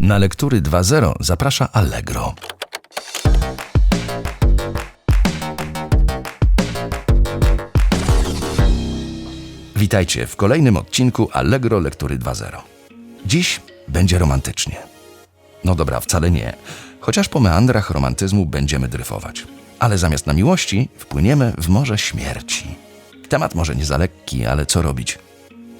Na lektury 2.0 zaprasza Allegro. Witajcie w kolejnym odcinku Allegro Lektury 2.0. Dziś będzie romantycznie. No dobra, wcale nie. Chociaż po meandrach romantyzmu będziemy dryfować. Ale zamiast na miłości wpłyniemy w morze śmierci. Temat może nie za lekki, ale co robić?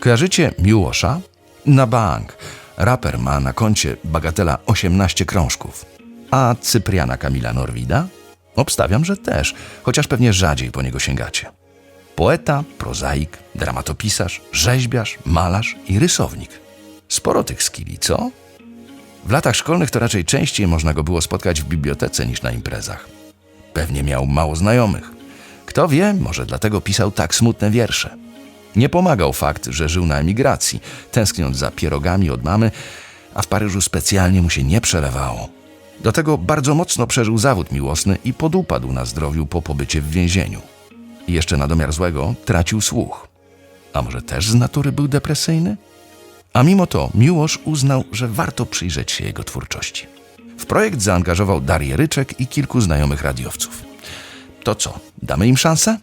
Kojarzycie Miłosza? Na bank. Raper ma na koncie bagatela 18 krążków. A Cypriana Kamila Norwida? Obstawiam, że też, chociaż pewnie rzadziej po niego sięgacie. Poeta, prozaik, dramatopisarz, rzeźbiarz, malarz i rysownik. Sporo tych skili, co? W latach szkolnych to raczej częściej można go było spotkać w bibliotece niż na imprezach. Pewnie miał mało znajomych. Kto wie, może dlatego pisał tak smutne wiersze. Nie pomagał fakt, że żył na emigracji, tęskniąc za pierogami od mamy, a w Paryżu specjalnie mu się nie przelewało. Do tego bardzo mocno przeżył zawód miłosny i podupadł na zdrowiu po pobycie w więzieniu. I jeszcze na domiar złego tracił słuch. A może też z natury był depresyjny? A mimo to Miłosz uznał, że warto przyjrzeć się jego twórczości. W projekt zaangażował Darię Ryczek i kilku znajomych radiowców. To co, damy im szansę?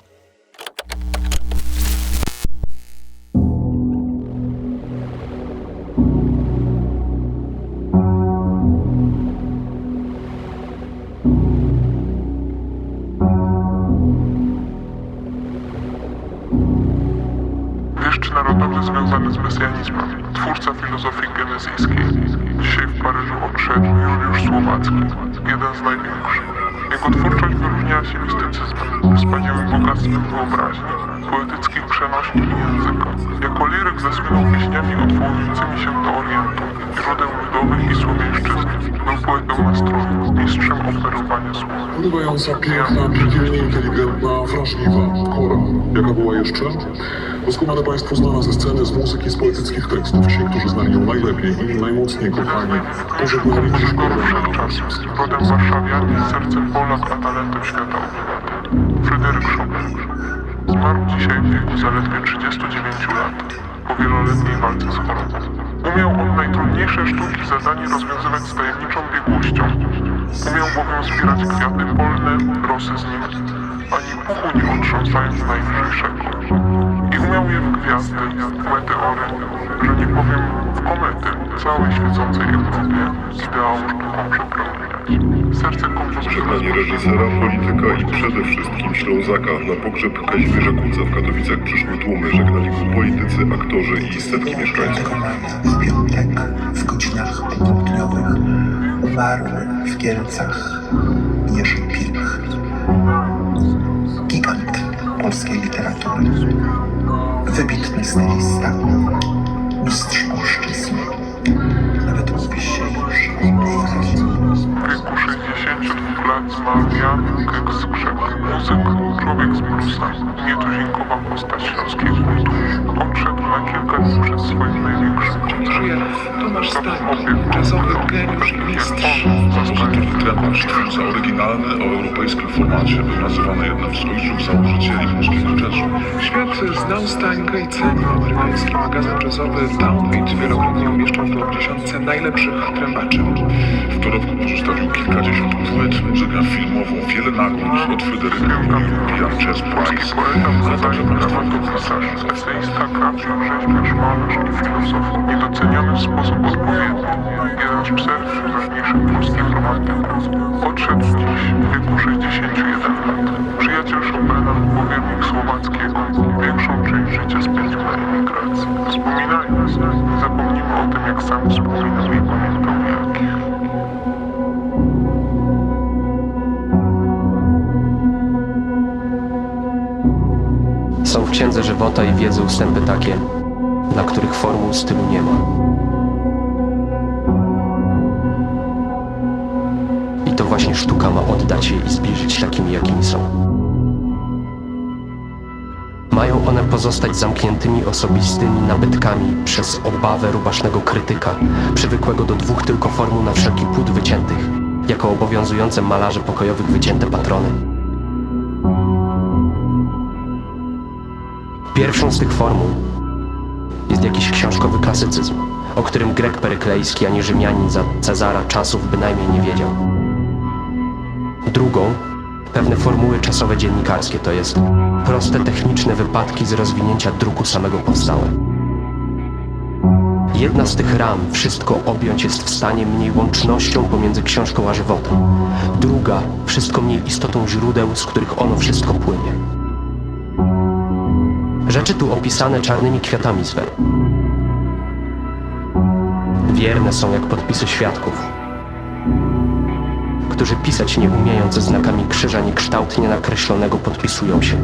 Juliusz Słowacki, jeden z największych. Jego twórczość wyróżniała się mistycyzmem, wspaniałym bogactwem wyobraźni, poetyckich przenośni i języka. Jako liryk zasłynął pieśniami odwołującymi się do Orientu, źródeł ludowych i słowieńszczyzny. Był poetą nastroju, mistrzem operowania słowem. Porywająca, piękna, piekielnie inteligentna, wrażliwa, Kora. Jaka była jeszcze? Doskonale Państwo znana ze sceny, z muzyki, z poetyckich tekstów. Ci, którzy znali ją najlepiej i najmocniej kochani, pożegnali dziś. Czarski, rodem warszawianin, sercem Polak, a talentem świata obywatel. Fryderyk Chopin. Zmarł dzisiaj w wieku zaledwie 39 lat, po wieloletniej walce z chorobą. Umiał on najtrudniejsze sztuki zadanie rozwiązywać z tajemniczą biegłością. Umiał bowiem zbierać kwiaty polne, rosy z nich, ani puchu nie otrząsając najwyższego. Umiał je w gwiazdy, w meteory, że nie powiem w komety, całej świecącej Europie ideału sztuką przeprowadzić. Serce Żegnanie reżysera, polityka i przede wszystkim Ślązaka. Na pogrzeb Kazimierza Kulca w Katowicach przyszły tłumy. Żegnali go politycy, aktorzy i setki mieszkańców. W piątek w godzinach popołudniowych umarły w Kielcach Jerzy Pilch. Gigant polskiej literatury. Wybitny stylista. Mistrz polszczyzny. Nawet mówi się już W wieku 62 lat zmarł Jan Keks Krzek, muzyk, człowiek z bluesa, nietuzinkowa postać śląskiej Stań, jazzowy geniusz i mistrz. Założyciel Tremasz, twórca oryginalny o europejskim formacie, był nazywany jednym z ojców założycieli polskiego jazzu. Świat znał Stańkę i cenił amerykański magazyn jazzowy Downbeat wielokrotnie umieszczał go w dziesiątce najlepszych trębaczy. W dorobku pozostawił kilkadziesiąt płyt, muzykę filmową, wiele nagród od Fryderyka European Jazz Prize, ale także mnóstwo dramatopisarz, eseista, grafik, rzeźbiarz, malarz i filozof. Niedoceniony w sposób. Jeden z czterech najważniejszych polskich romantyków. Odszedł dziś w wieku 61 lat. Przyjaciel Chopina, powiernik Słowackiego. Większą część życia spędził na emigracji. Wspominając, nie zapomnimy o tym, jak sam wspominał i pamiętał jakich. Są w księdze żywota i wiedzy ustępy takie, dla których formuł stylu nie ma. Właśnie sztuka ma oddać je i zbliżyć takimi, jakimi są. Mają one pozostać zamkniętymi osobistymi nabytkami przez obawę rubasznego krytyka, przywykłego do dwóch tylko formuł na wszelki płód wyciętych, jako obowiązujące malarzy pokojowych wycięte patrony. Pierwszą z tych formuł jest jakiś książkowy klasycyzm, o którym Grek Peryklejski ani Rzymianin za Cezara czasów bynajmniej nie wiedział. Drugą pewne formuły czasowe dziennikarskie, to jest proste techniczne wypadki z rozwinięcia druku samego powstałe. Jedna z tych ram wszystko objąć jest w stanie mniej łącznością pomiędzy książką a żywotem. Druga wszystko mniej istotą źródeł, z których ono wszystko płynie. Rzeczy tu opisane czarnymi kwiatami swe. Wierne są jak podpisy świadków, którzy pisać nie umiejąc ze znakami krzyża niekształtnie nakreślonego podpisują się.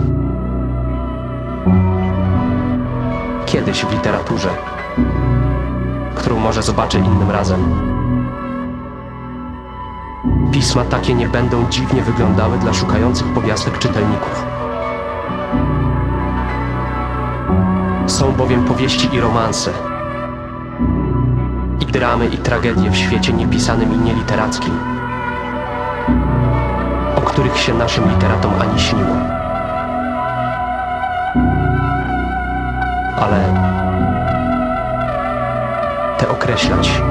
Kiedyś w literaturze, którą może zobaczę innym razem, pisma takie nie będą dziwnie wyglądały dla szukających powiastek czytelników. Są bowiem powieści i romanse, i dramy i tragedie w świecie niepisanym i nieliterackim, których się naszym literatom ani śniło. Ale te określać.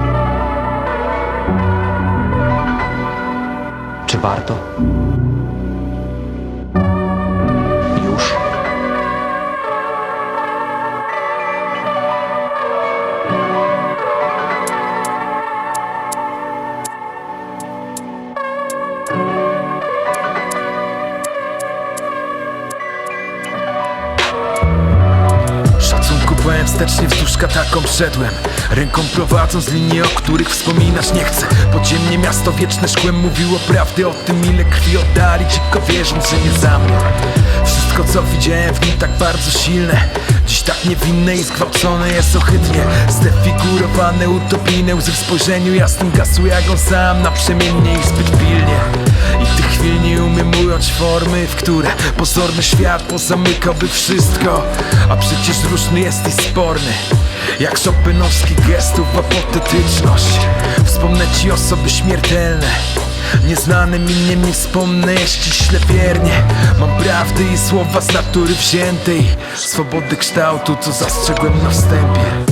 Czy warto? Byłem wstecznie wzdłuż katakomb szedłem Ręką prowadząc linie, o których wspominać nie chcę. Podziemnie miasto wieczne szkłem mówiło prawdy o tym ile krwi oddali Dziko wierząc, że nie za mnie. Wszystko co widziałem w nim tak bardzo silne. Dziś tak niewinne i zgwałcone jest ohydnie. Zdefigurowane, utopijne łzy w spojrzeniu jasnym gasły jak on sam Naprzemiennie i zbyt pilnie. I tych chwil nie umiem ująć formy, w które pozorny świat pozamykałby wszystko. A przecież różny jest i sporny Jak Chopinowski gestów apotetyczność. Wspomnę ci osoby śmiertelne Nieznanym innym nie wspomnę ściśle wiernie Mam prawdy i słowa z natury wziętej Swobody kształtu, co zastrzegłem na wstępie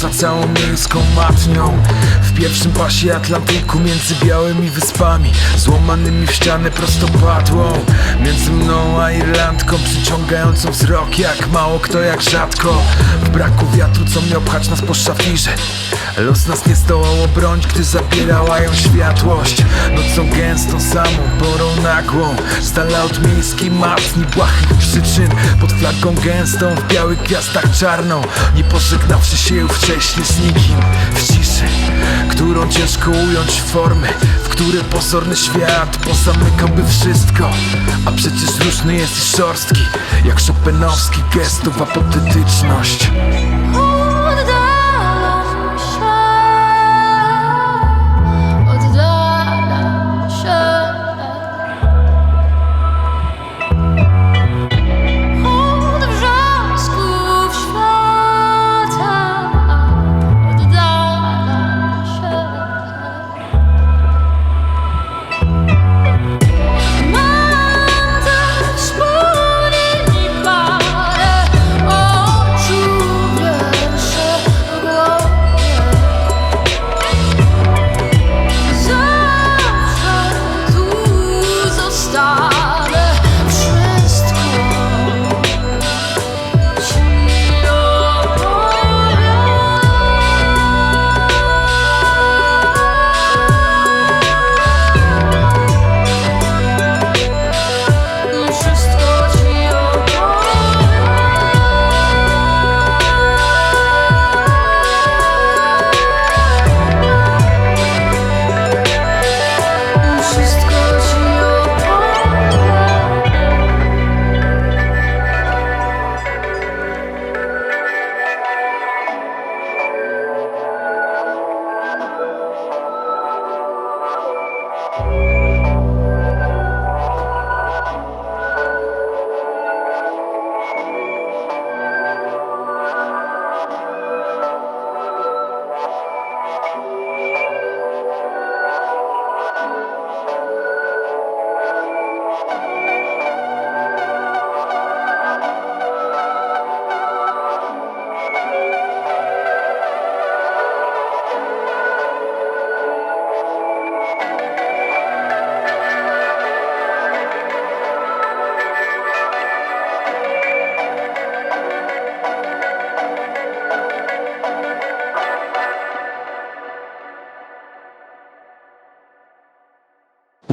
Poza całą miejską matnią pierwszym pasie Atlantyku między białymi wyspami Złamanymi w ścianę prostopadłą Między mną a Irlandką Przyciągającą wzrok jak mało kto jak rzadko. W braku wiatru co miał pchać nas po szafirze. Los nas nie zdołał obronić, gdy zabierała ją światłość. Nocą gęstą, samą porą nagłą. Z dala od miejskiej matni, błahych przyczyn. Pod flagą gęstą, w białych gwiazdach czarną. Nie pożegnawszy się już wcześniej z nikim W ciszy, którą ciężko ująć formy W które pozorny świat pozamykałby wszystko. A przecież różny jest i szorstki Jak Chopinowski gestów apotetyczność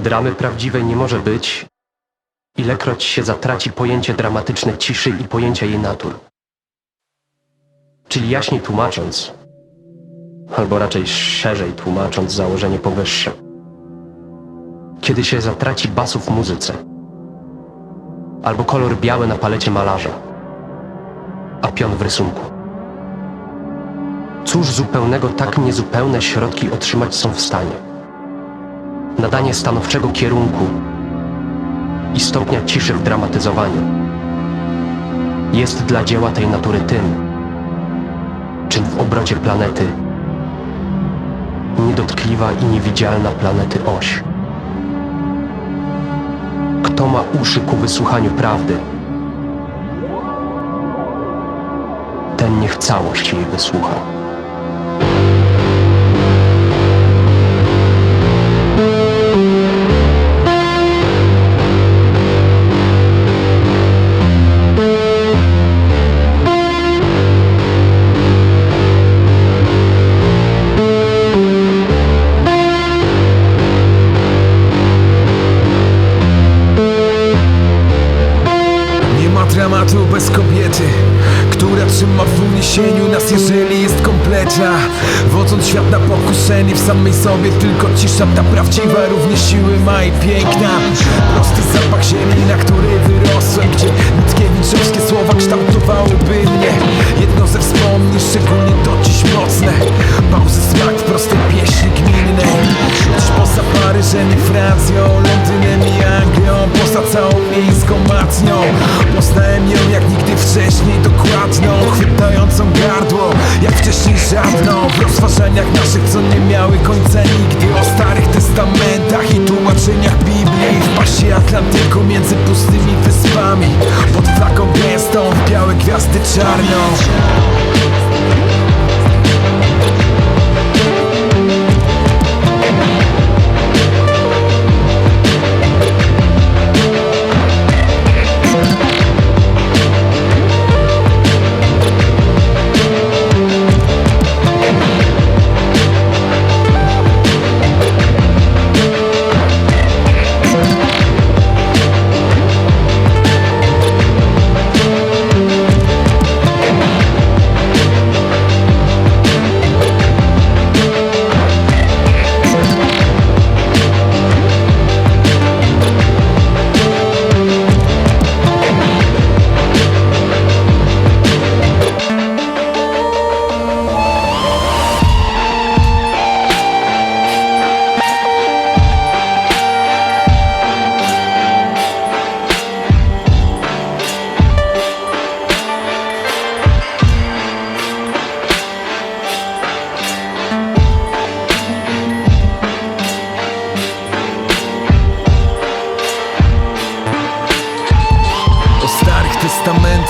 Dramy prawdziwej nie może być, ilekroć się zatraci pojęcie dramatycznej ciszy i pojęcia jej natur. Czyli jaśniej tłumacząc, albo raczej szerzej tłumacząc założenie powyższe. Kiedy się zatraci basu w muzyce, albo kolor biały na palecie malarza, a pion w rysunku. Cóż zupełnego tak niezupełne środki otrzymać są w stanie? Nadanie stanowczego kierunku i stopnia ciszy w dramatyzowaniu jest dla dzieła tej natury tym, czym w obrocie planety niedotkliwa i niewidzialna planety oś. Kto ma uszy ku wysłuchaniu prawdy, ten niech całość jej wysłucha. Bez Która trzyma w uniesieniu nas jeżeli jest kompletna. Wodząc świat na pokuszenie w samej sobie Tylko cisza. Ta prawdziwa równie siły ma i piękna. Prosty zapach ziemi, na której wyrosłem Gdzie Mickiewiczowskie słowa kształtowałyby mnie. Jedno ze wspomnień, szczególnie do dziś mocne. Pauzy smak w prostej pieśni gminnej Dziś poza Paryżem i Francją Londynem i Anglią Poza całą miejską matnią. Poznałem ją jak nigdy wcześniej Dokładną, chwytającą gardło Jak wcześniej żadną W rozważaniach naszych, co nie miały końca nigdy. O starych testamentach i tłumaczeniach Biblii. W pasie Atlantyku między pustymi wyspami. Pod flagą gęstą w białe gwiazdy czarną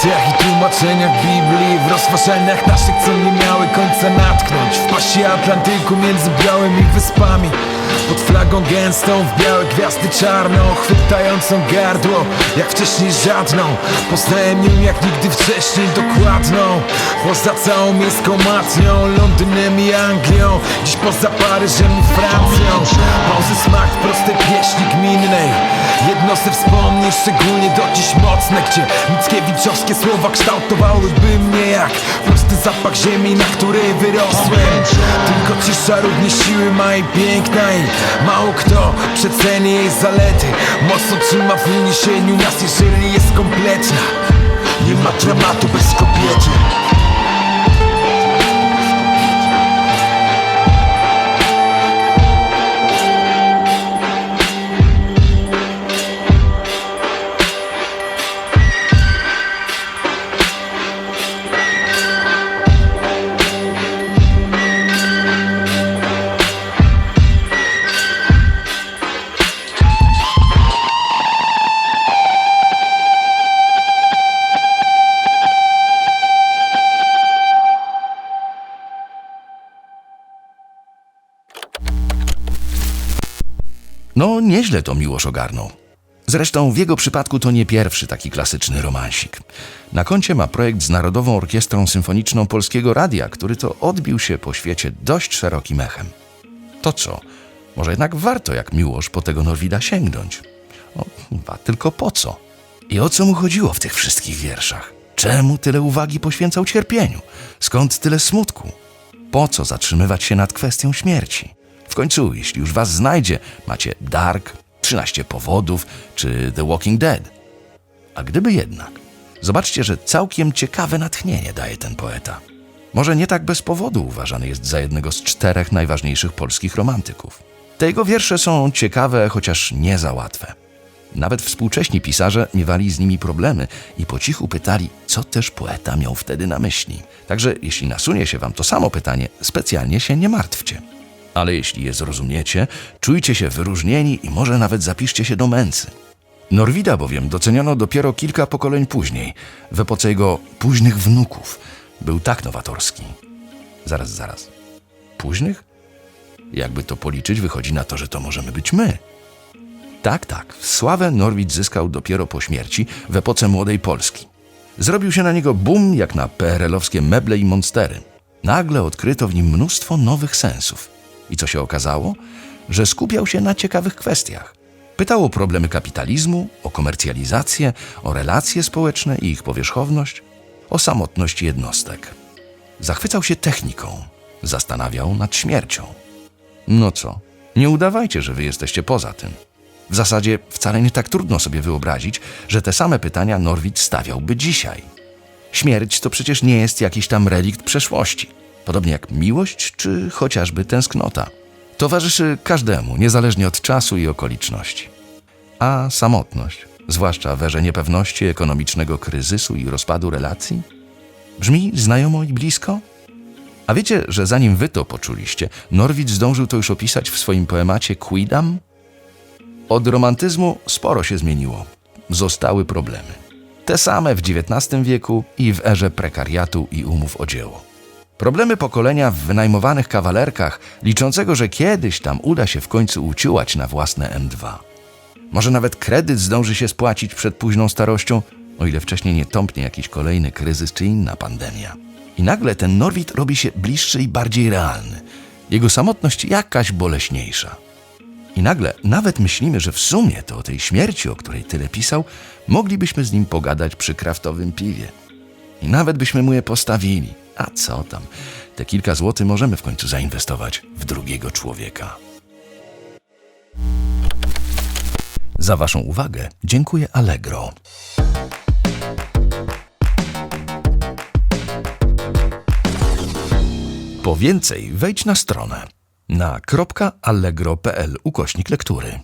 testamentach i tłumaczeniach Biblii W rozważaniach naszych, co nie miały końca natknąć. W pasie Atlantyku między białymi wyspami Pod flagą gęstą w białe gwiazdy czarną Chwytającą gardło, jak wcześniej żadną. Poznałem ją jak nigdy wcześniej dokładną. Poza całą miejską matnią Londynem i Anglią. Dziś poza Paryżem i Francją. Pauzy smak w prostej pieśni gminnej. Jedno ze wspomnień, szczególnie do dziś mocne Gdzie Mickiewiczowskie słowa kształtowałyby mnie jak Prosty zapach ziemi, na której wyrosłem. Tylko cisza równie siły ma i piękna I mało kto przeceni jej zalety. Mocno trzyma w uniesieniu nas, jeżeli jest kompletna. Nie ma dramatu bez kobiety No, nieźle to Miłosz ogarnął. Zresztą w jego przypadku to nie pierwszy taki klasyczny romansik. Na koncie ma projekt z Narodową Orkiestrą Symfoniczną Polskiego Radia, który to odbił się po świecie dość szerokim echem. To co? Może jednak warto jak miłość po tego Norwida sięgnąć. O, chyba tylko po co? I o co mu chodziło w tych wszystkich wierszach? Czemu tyle uwagi poświęcał cierpieniu? Skąd tyle smutku? Po co zatrzymywać się nad kwestią śmierci? W końcu, jeśli już was znajdzie, macie Dark, 13 powodów czy The Walking Dead. A gdyby jednak, zobaczcie, że całkiem ciekawe natchnienie daje ten poeta. Może nie tak bez powodu uważany jest za jednego z czterech najważniejszych polskich romantyków. Te jego wiersze są ciekawe, chociaż nie za łatwe. Nawet współcześni pisarze miewali z nimi problemy i po cichu pytali, co też poeta miał wtedy na myśli. Także jeśli nasunie się wam to samo pytanie, specjalnie się nie martwcie. Ale jeśli je zrozumiecie, czujcie się wyróżnieni i może nawet zapiszcie się do męcy. Norwida bowiem doceniono dopiero kilka pokoleń później, w epoce jego późnych wnuków. Był tak nowatorski. Zaraz, zaraz. Późnych? Jakby to policzyć, wychodzi na to, że to możemy być my. Tak, tak. Sławę Norwid zyskał dopiero po śmierci w epoce młodej Polski. Zrobił się na niego boom jak na PRL-owskie meble i monstery. Nagle odkryto w nim mnóstwo nowych sensów. I co się okazało? Że skupiał się na ciekawych kwestiach. Pytał o problemy kapitalizmu, o komercjalizację, o relacje społeczne i ich powierzchowność, o samotność jednostek. Zachwycał się techniką, zastanawiał nad śmiercią. No co? Nie udawajcie, że wy jesteście poza tym. W zasadzie wcale nie tak trudno sobie wyobrazić, że te same pytania Norwid stawiałby dzisiaj. Śmierć to przecież nie jest jakiś tam relikt przeszłości, podobnie jak miłość czy chociażby tęsknota. Towarzyszy każdemu, niezależnie od czasu i okoliczności. A samotność, zwłaszcza w erze niepewności ekonomicznego kryzysu i rozpadu relacji? Brzmi znajomo i blisko? A wiecie, że zanim wy to poczuliście, Norwid zdążył to już opisać w swoim poemacie Quidam? Od romantyzmu sporo się zmieniło. Zostały problemy. Te same w XIX wieku i w erze prekariatu i umów o dzieło. Problemy pokolenia w wynajmowanych kawalerkach, liczącego, że kiedyś tam uda się w końcu uciułać na własne M2. Może nawet kredyt zdąży się spłacić przed późną starością, o ile wcześniej nie tąpnie jakiś kolejny kryzys czy inna pandemia. I nagle ten Norwid robi się bliższy i bardziej realny. Jego samotność jakaś boleśniejsza. I nagle nawet myślimy, że w sumie to o tej śmierci, o której tyle pisał, moglibyśmy z nim pogadać przy kraftowym piwie. I nawet byśmy mu je postawili. A co tam? Te kilka złotych możemy w końcu zainwestować w drugiego człowieka. Za Waszą uwagę dziękuję Allegro. Po więcej wejdź na stronę na .allegro.pl ukośnik lektury.